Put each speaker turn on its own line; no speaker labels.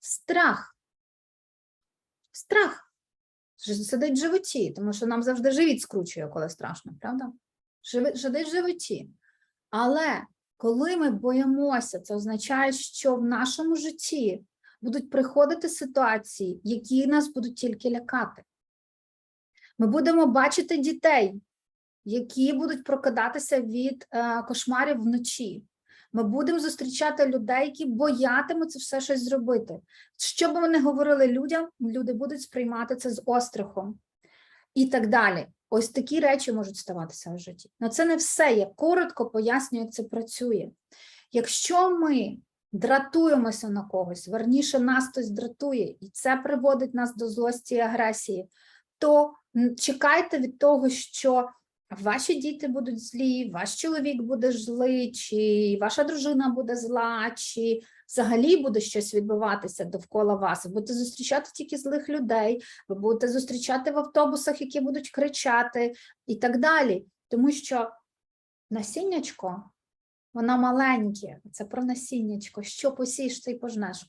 Страх. Страх. Сидить в животі, тому що нам завжди живіт скручує, коли страшно, правда? Сидить в животі. Але коли ми боїмося, це означає, що в нашому житті будуть приходити ситуації, які нас будуть тільки лякати. Ми будемо бачити дітей, які будуть прокидатися від е, кошмарів вночі. Ми будемо зустрічати людей, які боятимуться все щось зробити. Що ми не говорили людям, люди будуть сприймати це з острахом і так далі. Ось такі речі можуть ставатися в житті. Але це не все. Я коротко пояснюю, як це працює. Якщо ми дратуємося на когось, верніше нас хтось дратує, і це приводить нас до злості і агресії, то чекайте від того, що ваші діти будуть злі, ваш чоловік буде злий, чи ваша дружина буде зла, чи взагалі буде щось відбуватися довкола вас. Ви будете зустрічати тільки злих людей, ви будете зустрічати в автобусах, які будуть кричати, і так далі. Тому що насіннячко, воно маленьке, це про насіннячко, що посієш, це й пожнеш.